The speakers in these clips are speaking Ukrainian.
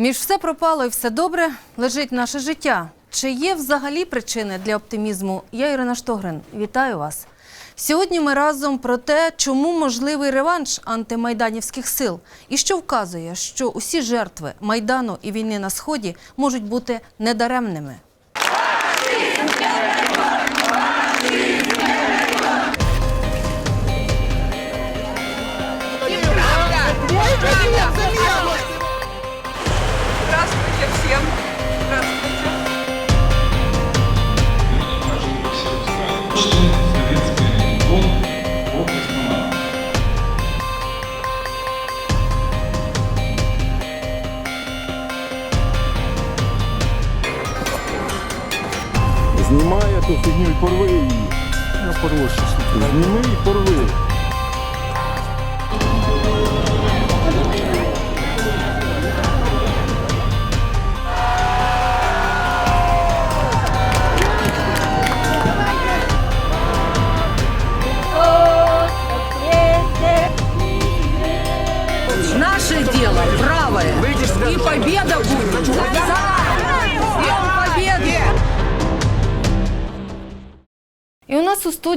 Між все пропало і все добре лежить наше життя. Чи є взагалі причини для оптимізму? Я Ірина Штогрин. Вітаю вас. Сьогодні ми разом про те, чому можливий реванш антимайданівських сил, і що вказує, що усі жертви майдану і війни на сході можуть бути недаремними.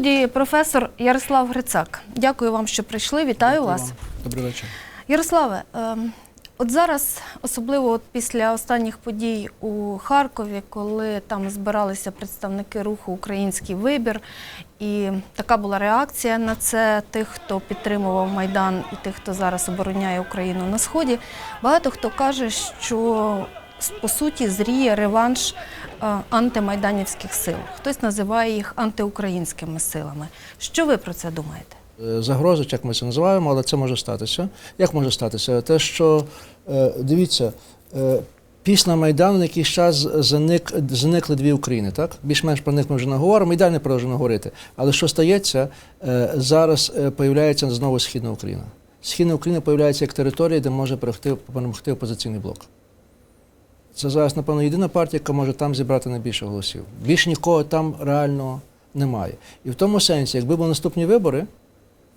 Студії професор Ярослав Грицак. Дякую вам, що прийшли. Вітаю вас. Добрий вечір. Ярославе, ем, от зараз, особливо от після останніх подій у Харкові, коли там збиралися представники руху Український вибір, і така була реакція на це тих, хто підтримував Майдан, і тих, хто зараз обороняє Україну на сході. Багато хто каже, що по суті зріє реванш е, антимайданівських сил. Хтось називає їх антиукраїнськими силами. Що ви про це думаєте? Е, Загрози, як ми це називаємо, але це може статися. Як може статися? Те, що е, дивіться, після Майдану на якийсь час заник, заникли дві України, так? Більш-менш про них ми вже не говоримо, і далі не продовжуємо говорити. Але що стається? Зараз появляється знову Східна Україна. Східна Україна появляється як територія, де може перемогти опозиційний блок. Це зараз, напевно, єдина партія, яка може там зібрати найбільше голосів. Більше нікого там реально немає. І в тому сенсі, якби були наступні вибори,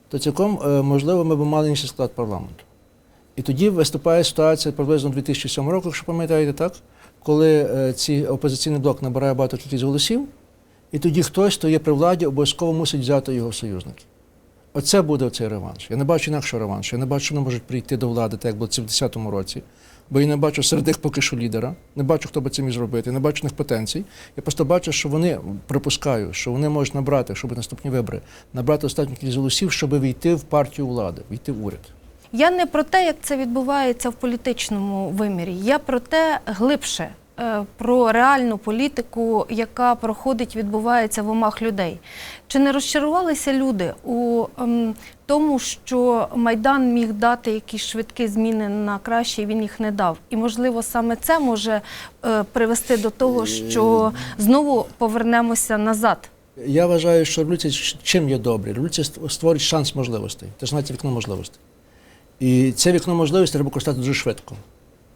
то цілком е, можливо ми б мали інший склад парламенту. І тоді виступає ситуація приблизно 2007 року, якщо пам'ятаєте, так? коли е, ці опозиційний блок набирає багато кількість голосів, і тоді хтось, хто є при владі, обов'язково мусить взяти його в союзники. Оце буде цей реванш. Я не бачу інакшого реваншу. Я не бачу, що вони можуть прийти до влади, так як було в 10-му році. Бо я не бачу серед них поки що лідера, не бачу, хто би це міг зробити, не бачу них потенцій. Я просто бачу, що вони припускаю, що вони можуть набрати, щоб наступні вибори, набрати кількість голосів, щоб війти в партію влади, війти в уряд. Я не про те, як це відбувається в політичному вимірі. Я про те глибше, про реальну політику, яка проходить, відбувається в умах людей. Чи не розчарувалися люди у ем, тому, що Майдан міг дати якісь швидкі зміни на краще, і він їх не дав? І, можливо, саме це може е, привести до того, що знову повернемося назад. Я вважаю, що революція чим є добре? Революція створить шанс можливостей. Це ж знаєте вікно можливостей. І це вікно можливостей треба користати дуже швидко.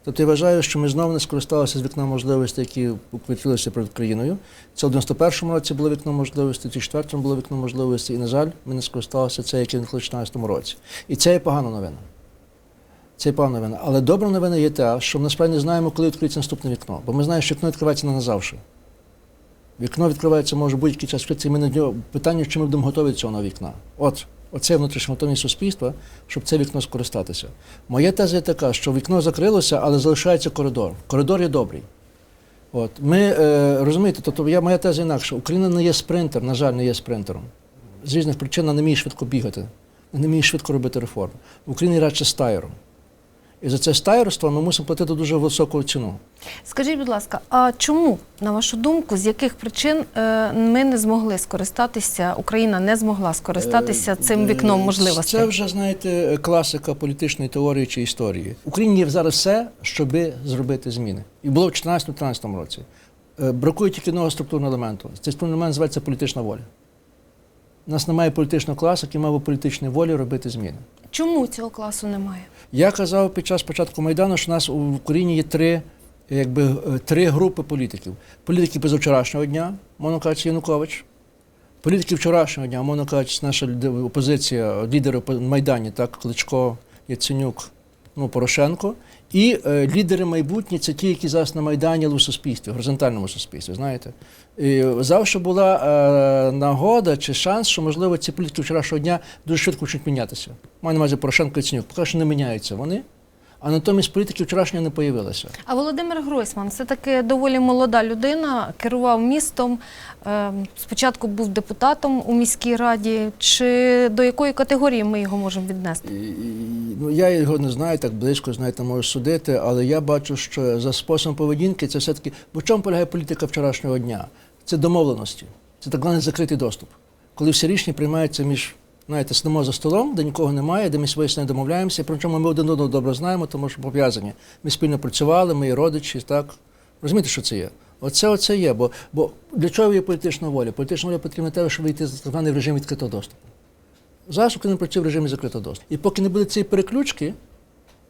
Тобто я вважаю, що ми знову не скористалися з вікна можливостей, які відкрилися перед країною. Це в 91-му році було вікно можливостей, в 2004-му було вікно можливостей, і, на жаль, ми не скористалися це, яке в 2014 році. І це є погана новина. Це є погана новина. Але добра новина є та, що ми насправді не знаємо, коли відкриється наступне вікно. Бо ми знаємо, що вікно відкривається не назавжди. Вікно відкривається може будь-який час відкритися, і ми на нього питання, чи ми будемо готові до цього вікна. От, оце внутрішня готовність суспільства, щоб це вікно скористатися. Моя теза є така, що вікно закрилося, але залишається коридор. Коридор є добрий. От. Ми е, розумієте, тобто я, моя теза інакша. Україна не є спринтер, на жаль, не є спринтером. З різних причин не вміє швидко бігати, не вміє швидко робити реформи. В Україні радше стайером. І за це стайерство ми мусимо платити дуже високу ціну. Скажіть, будь ласка, а чому, на вашу думку, з яких причин е, ми не змогли скористатися, Україна не змогла скористатися цим вікном Е, можливостей? Це вже, знаєте, класика політичної теорії чи історії. Україні є зараз все, щоб зробити зміни. І було в 2014-2013 році. Е, Бракує тільки одного структурного елементу. Цей структурний елемент називається політична воля. У нас немає політичного класу, який мав би політичної волі робити зміни. Чому цього класу немає? Я казав під час початку Майдану, що у нас в Україні є три, якби, е, три групи політиків. Політики позавчорашнього дня, мовно кажучи, Янукович. Політики вчорашнього дня, мовно кажучи, наша опозиція, лідери Майдані, так, Кличко, Яценюк, ну, Порошенко, і е, лідери майбутні це ті, які зараз на Майдані але суспільстві, горизонтальному суспільстві, знаєте. І завжди була е, нагода чи шанс, що, можливо, ці політики вчорашнього дня дуже швидко почнуть мінятися. Маю на увазі Порошенко і Ценюк. Поки що не міняються вони, а натомість політики вчорашнього не появилися. А Володимир Гройсман все таки доволі молода людина, керував містом. е, Спочатку був депутатом у міській раді. Чи до якої категорії ми його можемо віднести? Ну, я його не знаю так близько, знаєте, можу судити, але я бачу, що за способом поведінки це все-таки. Бо в чому полягає політика вчорашнього дня? Це домовленості, це так званий закритий доступ. Коли всі рішення приймаються між, знаєте, сидимо за столом, де нікого немає, де ми своїсь не домовляємося, причому ми один одного добре знаємо, тому що пов'язані. Ми спільно працювали, ми родичі, так. Розумієте, що це є? Оце оце є. Бо, бо для чого є політична воля? Політична воля потрібна те, щоб вийти з званий режим відкритого доступу. Зараз Україна працює в режимі закритого доступу. І поки не буде цієї переключки,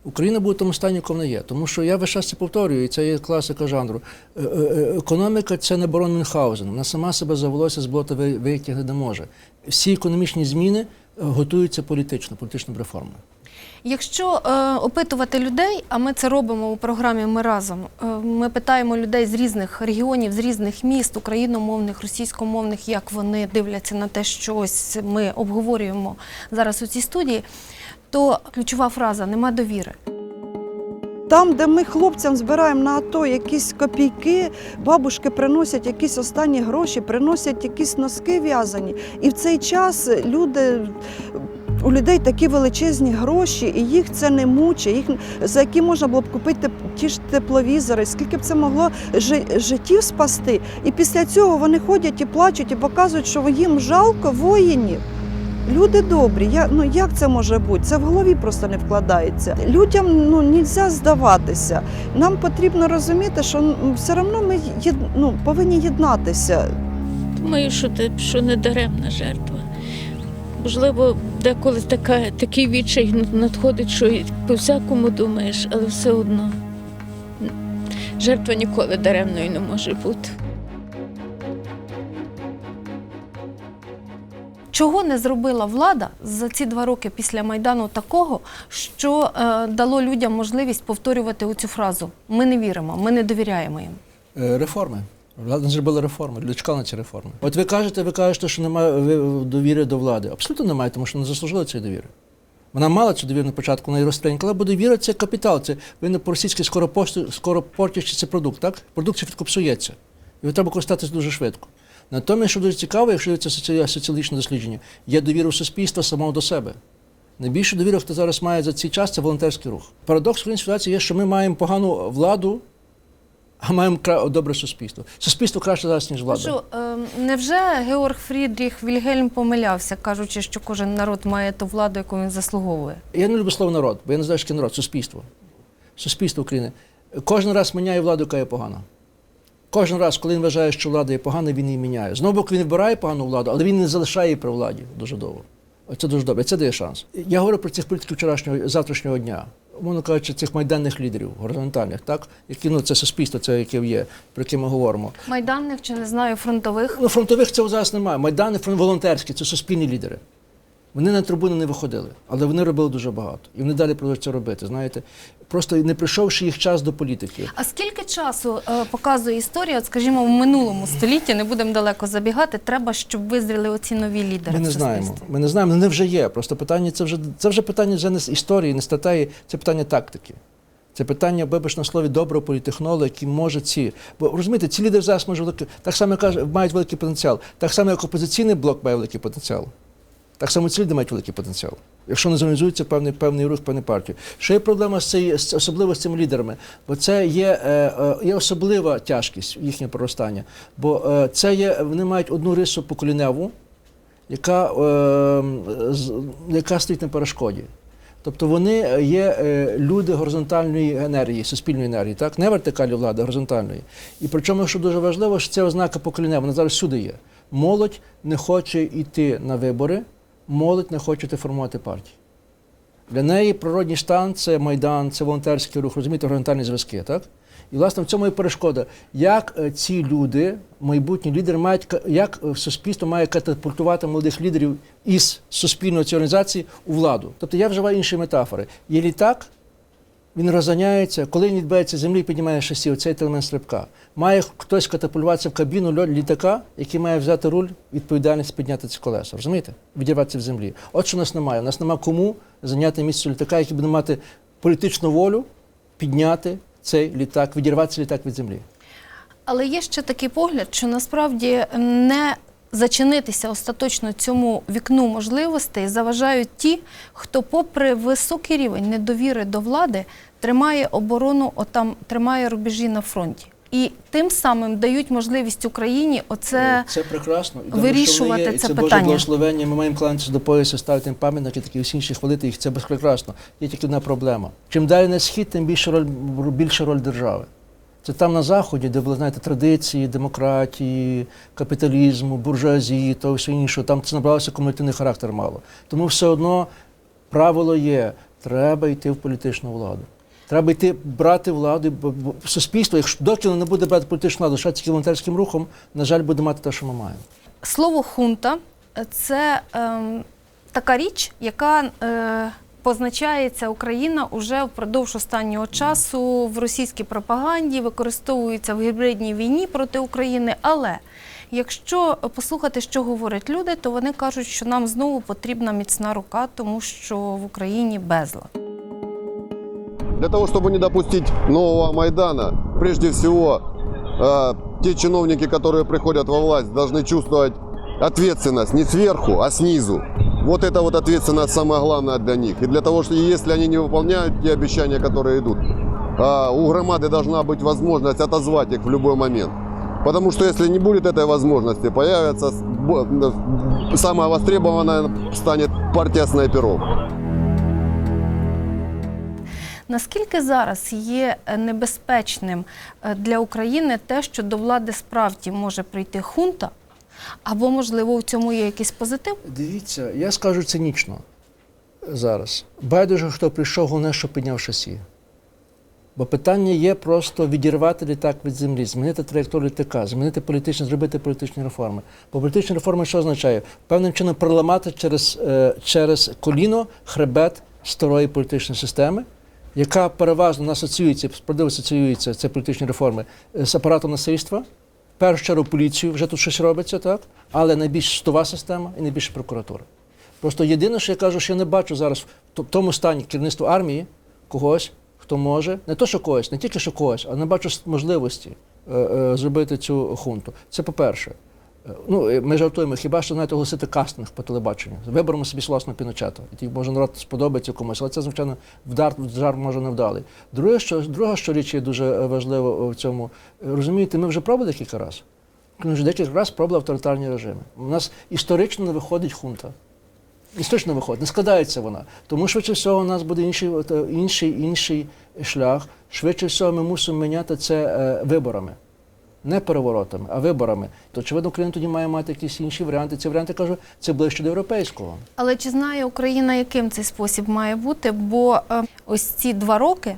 Україна буде в тому стані, якому вона є. Тому що я весь час це повторюю, і це є класика жанру. Е, е, е, Економіка це не барон Мюнхгаузен. Вона сама себе за волосся з болота ви- витягнути не може. Всі економічні зміни готуються політично, політичними реформами. Якщо е, опитувати людей, а ми це робимо у програмі Ми разом. е, ми питаємо людей з різних регіонів, з різних міст, україномовних, російськомовних, як вони дивляться на те, що ось ми обговорюємо зараз у цій студії, то ключова фраза нема довіри. Там, де ми хлопцям збираємо на АТО якісь копійки, бабушки приносять якісь останні гроші, приносять якісь носки в'язані. І в цей час люди. У людей такі величезні гроші, і їх це не мучить, їх за які можна було б купити ті ж тепловізори, скільки б це могло жи- життів спасти. І після цього вони ходять і плачуть, і показують, що їм жалко воїнів. Люди добрі, я, ну як це може бути? Це в голові просто не вкладається. Людям ну нельзя здаватися. Нам потрібно розуміти, що все одно ми єд, ну, повинні єднатися. Думаю, що, те, що не даремна жертва. Можливо, деколи така, такий відчай надходить, що по всякому думаєш, але все одно жертва ніколи даремною не може бути. Чого не зробила влада за ці два роки після Майдану такого, що е, дало людям можливість повторювати оцю фразу Ми не віримо, ми не довіряємо їм. Е, Реформи. Влада не зробила реформи, люди чекали на ці реформи. От ви кажете, ви кажете, що немає довіри до влади. Абсолютно немає, тому що не заслужила цієї довіри. Вона мала цю довіру на початку, вона її розтренькала, бо довіра це капітал. Це ви не по-російськи скоро, посту- скоро портячи продукт, так? Продукт швидко псується. Його треба користатися дуже швидко. Натомість, що дуже цікаво, якщо це соціологічне дослідження, є довіра суспільства самого до себе. Найбільшу довіру, хто зараз має за цей час, це волонтерський рух. Парадокс в українській ситуації є, що ми маємо погану владу, а маємо добре суспільство. Суспільство краще зараз, ніж влада. Кажу, е, невже Георг Фрідріх Вільгельм помилявся, кажучи, що кожен народ має ту владу, яку він заслуговує? Я не люблю слово народ, бо я не знаю, що народ, суспільство. Суспільство України. Кожен раз міняє владу, яка є погана. Кожен раз, коли він вважає, що влада є погана, він її міняє. Знову боку, він вибирає погану владу, але він не залишає її при владі дуже довго. Це дуже добре, це дає шанс. Я говорю про цих політиків вчорашнього завтрашнього дня. Мовно кажучи, цих майданних лідерів, горизонтальних, так? Які ну це суспільство, це яке є, про яке ми говоримо. Майданних чи не знаю, фронтових. Ну, фронтових цього зараз немає. Майдани фронт волонтерські, це суспільні лідери. Вони на трибуни не виходили, але вони робили дуже багато. І вони далі продовжують це робити. Знаєте, просто не прийшовши їх час до політики. А скільки часу е, показує історія, от, скажімо, в минулому столітті, не будемо далеко забігати, треба, щоб визріли оці нові лідери. Ми не знаємо. Ми не знаємо, вони вже є. Просто питання це вже це вже питання вже не з історії, не статей, це питання тактики. Це питання, вибач на слові доброго політехнолога, який може ці. Бо розумієте, ці лідери зараз може великий, так само каже, мають великий потенціал. Так само, як опозиційний блок має великий потенціал. Так само ці люди мають великий потенціал. Якщо не зорганізується певний певний рух, певні партії. Що є проблема з цією, особливо з цими лідерами? Бо це є, е, е, є особлива тяжкість їхнього проростання. Бо е, це є, вони мають одну рису поколіневу, яка, яка стоїть на перешкоді. Тобто вони є люди горизонтальної енергії, суспільної енергії, так? Не вертикалі влади, а горизонтальної. І причому, що дуже важливо, що це ознака покоління, вона зараз всюди є. Молодь не хоче йти на вибори, молодь не хочете формувати партії. Для неї природній стан це майдан, це волонтерський рух, розумієте, горизонтальні зв'язки, так? І власне в цьому і перешкода. Як е, ці люди, майбутні лідери, мають як е, суспільство має катапультувати молодих лідерів із суспільної цієї організації у владу. Тобто я вживаю інші метафори. Є літак, Він розганяється, коли він відбувається землі, піднімає шасі, оцей елемент стрибка. Має хтось катапультуватися в кабіну літака, який має взяти руль, відповідальність підняти ці колеса. Розумієте? Відірватися в землі. От що у нас немає. У нас немає кому зайняти місце літака, який буде мати політичну волю підняти цей літак, відірвати цей літак від землі. Але є ще такий погляд, що насправді не зачинитися остаточно цьому вікну можливостей заважають ті, хто, попри високий рівень недовіри до влади, тримає оборону, отам тримає рубежі на фронті. І тим самим дають можливість Україні оце Це прекрасно. І вирішувати що є, це це Боже благословення. Ми маємо кланятися до пояса, ставити пам'ятники, такі всі інші хвалити їх. Це прекрасно. Є тільки одна проблема. Чим далі на схід, тим більша роль більша роль держави. Це там на заході, де були знаєте, традиції, демократії, капіталізму, буржуазії, того все інше. Там це набралося кумулятивний характер мало. Тому все одно правило є: треба йти в політичну владу. Треба йти брати владу, бо суспільство, якщо доки не буде брати політичну владу, тільки волонтерським рухом, на жаль, буде мати те, що ми маємо. Слово хунта це ем, така річ, яка е, позначається Україна уже впродовж останнього часу в російській пропаганді, використовується в гібридній війні проти України. Але якщо послухати, що говорять люди, то вони кажуть, що нам знову потрібна міцна рука, тому що в Україні безлад. Для того, чтобы не допустить нового Майдана, прежде всего, э, те чиновники, которые приходят во власть, должны чувствовать ответственность не сверху, а снизу. Вот это вот ответственность самое главное для них. И для того, что если они не выполняют те обещания, которые идут, а, у громады должна быть возможность отозвать их в любой момент. Потому что если не будет этой возможности, появится с- бо- э, самая востребованная станет партия снайперов. Наскільки зараз є е, небезпечним е, для України те, що до влади справді може прийти хунта, або, можливо, в цьому є якийсь позитив? Дивіться, я скажу цинічно зараз. Байдуже, хто прийшов, головне, що підняв шасі. Бо питання є просто відірвати літак від землі, змінити траєкторію літака, змінити політичні, зробити політичні реформи. Бо політичні реформи що означає? Певним чином проламати через, е, через коліно хребет старої політичної системи, яка переважно не асоціюється, справедливо асоціюється це політичні реформи е, з апаратом насильства. Першу чергу поліцію вже тут щось робиться, так? Але найбільш судова система і найбільше прокуратура. Просто єдине, що я кажу, що я не бачу зараз в тому стані керівництва армії когось, хто може, не то, що когось, не тільки що когось, а не бачу можливості е, е, зробити цю хунту. Це по-перше. Ну, е, ми жартуємо, хіба що знаєте, оголосити кастинг по телебаченню. Виберемо собі власного піночета. І може народ сподобається комусь, але це, звичайно, вдар жар може не вдалий. Друге, що, друга що річ є дуже е, важлива в цьому. Е, Розумієте, ми вже пробували кілька разів. Ми вже декілька разів пробували авторитарні режими. У нас історично не виходить хунта. Історично виходить, не складається вона. Тому швидше всього у нас буде інший, інший, інший шлях. Швидше всього ми мусимо міняти це виборами. Не переворотами, а виборами. То очевидно, Україна тоді має мати якісь інші варіанти. Ці варіанти кажу, це ближче до європейського. Але чи знає Україна, яким цей спосіб має бути? Бо е, ось ці два роки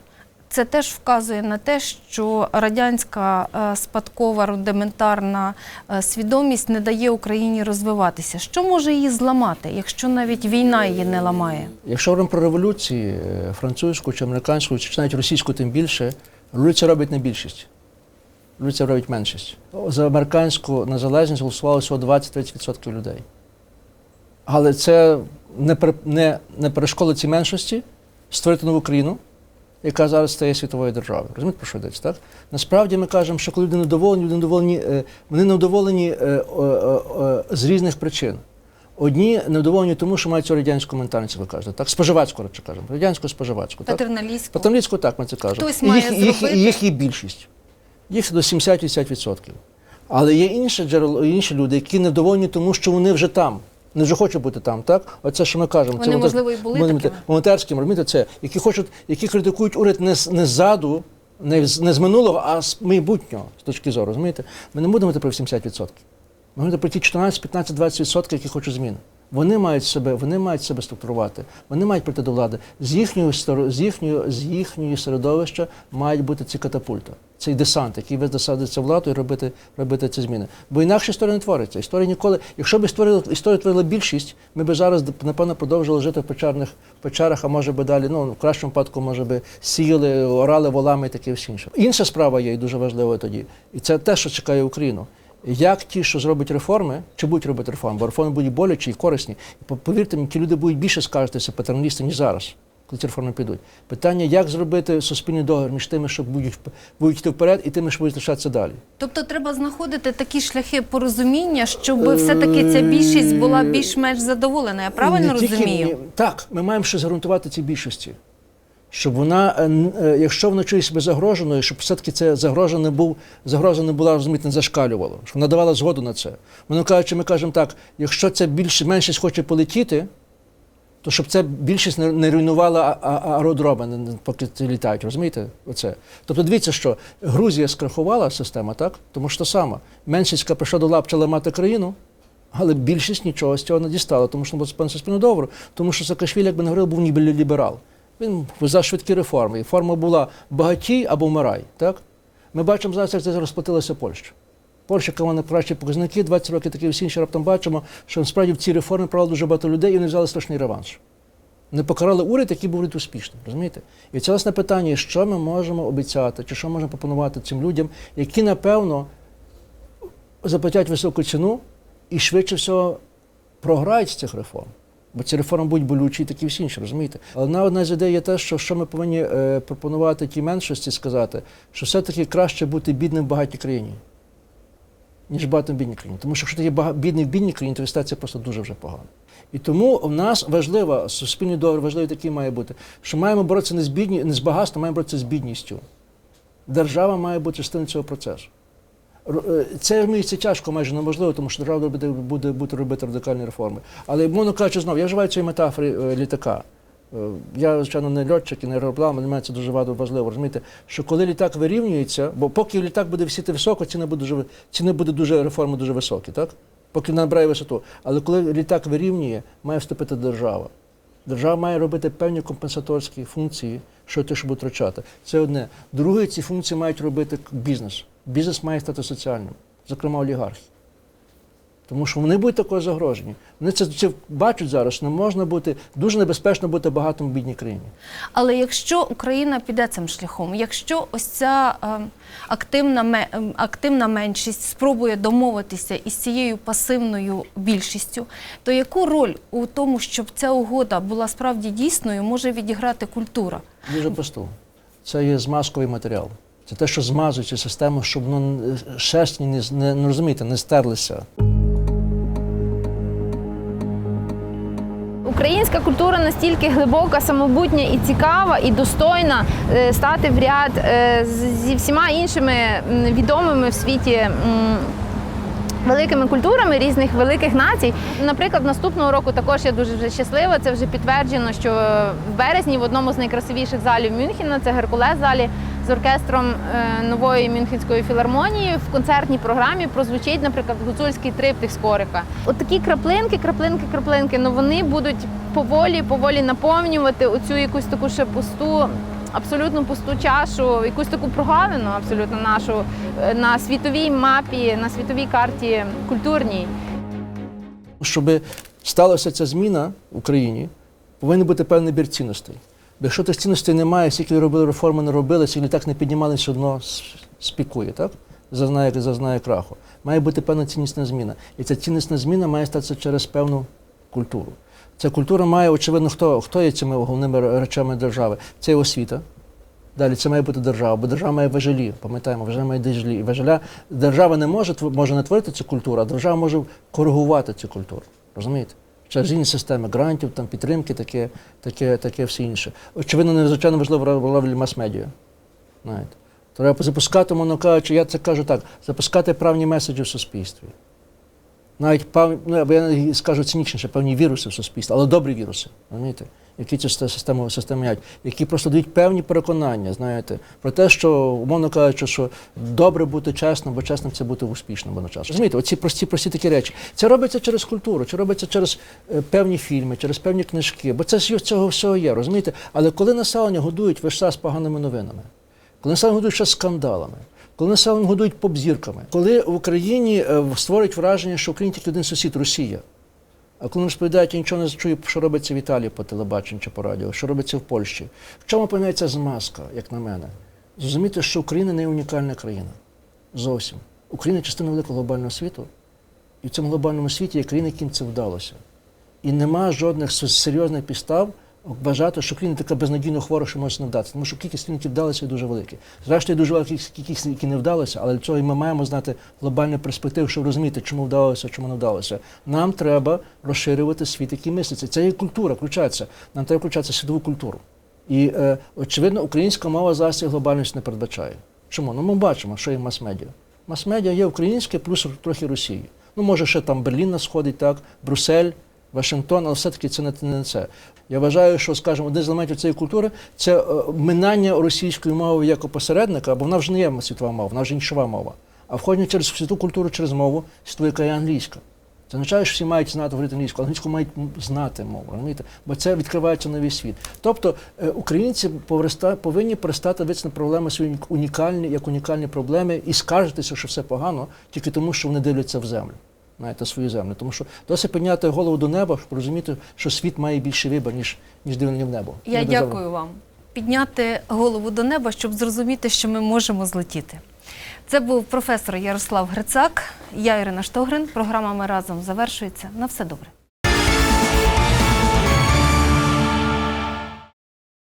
це теж вказує на те, що радянська е, спадкова рудиментарна е, свідомість не дає Україні розвиватися. Що може її зламати, якщо навіть війна її не ламає? Якщо говоримо про революції, е, французьку чи американську, чи навіть російську, тим більше, революція робить не більшість. Революція робить меншість. За американську незалежність голосувало всього 20-30% людей. Але це не, не, не перешкодить цій меншості створити нову країну, яка зараз стає світовою державою. Розумієте, про що йдеться? Так? Насправді ми кажемо, що коли люди недоволені, люди недоволені, е, вони невдоволені е, е, з різних причин. Одні невдоволені тому, що мають цю радянську ментальність, ви кажете, так? Споживацьку, коротше кажемо, радянську споживацьку. Патерналістську. Патерналістську, так ми це кажемо. Хтось має їх, їх, зробити. їх є більшість. Їх до 70-80%. Але є інше джерело, інші люди, які недовольні тому, що вони вже там. Вони вже хочуть бути там, так? Оце, що ми кажемо. Вони, це можливо, і були такими. волонтерським, розумієте, це, які хочуть, які критикують уряд не, з- не ззаду, не з, не з минулого, а з майбутнього, з точки зору. Розумієте? Ми не будемо про 70%. Ми будемо про ті 14, 15, 20%, які хочуть змін. Вони мають себе, вони мають себе структурувати, вони мають прийти до влади. З їхньої з їхньої, з їхньої середовища мають бути ці катапульти, цей десант, який висадиться владу і робити, робити ці зміни. Бо інакше історія не твориться. Історія ніколи, якщо б історія, історія творила більшість, ми б зараз напевно продовжували жити в печерних печерах, а може би далі, ну в кращому випадку, може би сіяли, орали волами і таке все інше. Інша справа є і дуже важливою тоді. І це те, що чекає Україну. Як ті, що зроблять реформи, чи будуть робити реформи, бо реформи будуть болячі і корисні. Повірте мені, ті люди будуть більше скаржитися патерналісти, ніж зараз, коли ці реформи підуть. Питання, як зробити суспільний договір між тими, що будуть, будуть йти вперед, і тими, що будуть лишатися далі. Тобто треба знаходити такі шляхи порозуміння, щоб все-таки ця більшість була більш-менш задоволена. Я правильно Не тільки- розумію? ні, так, ми маємо щось гарантувати цій більшості. Щоб вона, е, е, якщо вона чує себе загроженою, щоб все-таки це загроза не був, загроза не була, розумієте, не зашкалювала, щоб вона давала згоду на це. Воно кажучи, ми кажемо так, якщо ця більш, меншість хоче полетіти, то щоб це більшість не, руйнувала аеродроми, поки ці літають, розумієте? Оце. Тобто дивіться, що Грузія скрахувала система, так? Тому що те саме. Меншість, яка прийшла до лап, почала мати країну, але більшість нічого з цього не дістала, тому що не було спільного договору, тому що Саакашвілі, як би не говорив, був ніби ліберал. Він за швидкі реформи. Форма була багатій або вмирай. Так? Ми бачимо зараз, як це розплатилася Польща. Польща, яка має кращі показники, 20 років такі всі інші раптом бачимо, що насправді в ці реформи брало дуже багато людей і вони взяли страшний реванш. Не покарали уряд, який був уряд успішним. Розумієте? І це власне питання, що ми можемо обіцяти, чи що можемо пропонувати цим людям, які, напевно, заплатять високу ціну і швидше всього програють з цих реформ. Бо ці реформи будуть болючі і такі всі інші, розумієте? Але одна одна з ідей є те, що, що ми повинні е, пропонувати тій меншості сказати, що все-таки краще бути бідним в багатій країні, ніж багатим в бідній країні. Тому що якщо ти є бідний в бідній країні, то ситуація просто дуже вже погана. І тому в нас важливо, суспільний договір важливий такий має бути, що маємо боротися не з бідні, не з багатством, маємо боротися з бідністю. Держава має бути частиною цього процесу. Е, Це розуміється тяжко, майже неможливо, тому що держава буде, буде, буде робити радикальні реформи. Але мовно кажучи, знову, я вживаю цієї метафори е, літака. Е, Я, звичайно, не льотчик і не аероплан, але мене це дуже важливо. Розумієте, що коли літак вирівнюється, бо поки літак буде висіти високо, ціни буде дуже, ціни буде дуже реформи дуже високі, так? Поки набирає висоту. Але коли літак вирівнює, має вступити держава. Держава має робити певні компенсаторські функції, що ти ж буде втрачати. Це одне. Друге, ці функції мають робити бізнес. Бізнес має стати соціальним, зокрема олігархи. Тому що вони будуть також загрожені. Вони це, це бачать зараз, що не можна бути, дуже небезпечно бути багатим в бідній країні. Але якщо Україна піде цим шляхом, якщо ось ця е, активна, ем, активна меншість спробує домовитися із цією пасивною більшістю, то яку роль у тому, щоб ця угода була справді дійсною, може відіграти культура? Дуже просто. Це є змазковий матеріал. Це те, що змазує цю систему, щоб ну, шерстні не, з- не, ну, розумієте, не стерлися. Українська культура настільки глибока, самобутня і цікава, і достойна е, стати в ряд е, зі всіма іншими відомими в світі. Великими культурами різних великих націй. Наприклад, наступного року також я дуже вже щаслива. Це вже підтверджено, що в березні в одному з найкрасивіших залів Мюнхена, це Геркулес залі, з оркестром е, нової Мюнхенської філармонії в концертній програмі прозвучить, наприклад, гуцульський триптих Скорика. От такі краплинки, краплинки, краплинки, ну вони будуть поволі, поволі наповнювати оцю якусь таку ще пусту. Абсолютно пусту чашу, якусь таку прогалину, абсолютно нашу е, на світовій мапі, на світовій карті культурній. Щоб сталася ця зміна в Україні, повинен бути певний набір цінностей. Якщо тих цінностей немає, скільки робили реформи, не робили, скільки так не піднімали, все одно спікує, так? Зазнає, зазнає краху. Має бути певна ціннісна зміна. І ця ціннісна зміна має статися через певну культуру. Ця культура має, очевидно, хто, хто є цими головними речами держави? Це освіта. Далі це має бути держава, бо держава має важелі. Пам'ятаємо, важеля має важелі. І важеля держава не може може не творити цю культуру, а держава може коригувати цю культуру. Розумієте? Через різні системи грантів, там підтримки, таке, таке, таке все інше. Очевидно, надзвичайно важлива роль мас-медіа. Знаєте. Треба запускати, мовно кажучи, я це кажу так, запускати правні меседжі в суспільстві. Навіть пев- ну, я скажу цинічніше, певні віруси в суспільстві, але добрі віруси. Розумієте? Які цю систему системують, які просто дають певні переконання, знаєте, про те, що умовно кажучи, що добре бути чесним, бо чесним це бути успішним одночасно. Розумієте, оці прості, прості такі речі. Це робиться через культуру, це робиться через е, певні фільми, через певні книжки, бо це з цього всього є, розумієте? Але коли населення годують весь час поганими новинами, коли населення годують ще скандалами, коли населення годують попзірками, коли в Україні е, створюють враження, що Україні тільки один сусід Росія. А коли розповідають, я нічого не чую, що робиться в Італії по телебаченню чи по радіо, що робиться в Польщі. В чому опиняється змазка, як на мене? Зрозуміти, що Україна не унікальна країна. Зовсім. Україна частина великого глобального світу. І в цьому глобальному світі є країни, яким це вдалося. І нема жодних серйозних підстав вважати, що Україна така безнадійно хвора, що може не вдатися. Тому що кількість які вдалися, дуже великі. Зрештою, дуже велика кількість- які не вдалися, але для цього і ми маємо знати глобальну перспективу, щоб розуміти, чому вдалося, чому не вдалося. Нам треба розширювати світ, який мислиться. Це є культура, включається. Нам треба включатися світову культуру. І е, очевидно, українська мова зараз цієї глобальності не передбачає. Чому? Ну ми бачимо, що є мас-медіа. Мас-медіа є українське, плюс трохи Росії. Ну, може, ще там Берлін нас сходить, так, Брюссель, Вашингтон, але все-таки це не, це. Я вважаю, що, скажімо, один з елементів цієї культури це е, минання російської мови як посередника, бо вона вже не є світова мова, вона вже нішова мова. А входять через світу культуру через мову, світу, яка є англійська. Це означає, що всі мають знати говорити англійську, англійську мають знати мову, розумієте? Бо це відкривається новий світ. Тобто е, українці повинні перестати дивитися на проблеми свої унікальні, як унікальні проблеми, і скаржитися, що все погано, тільки тому, що вони дивляться в землю. Знаєте, свою землю. Тому що досить підняти голову до неба, щоб розуміти, що світ має більший вибір, ніж, ніж дивлення в небо. Я завжди- дякую вам. Підняти голову до неба, щоб зрозуміти, що ми можемо злетіти. Це був професор Ярослав Грицак, я Ірина Штогрин. Програма Ми разом завершується. На все добре.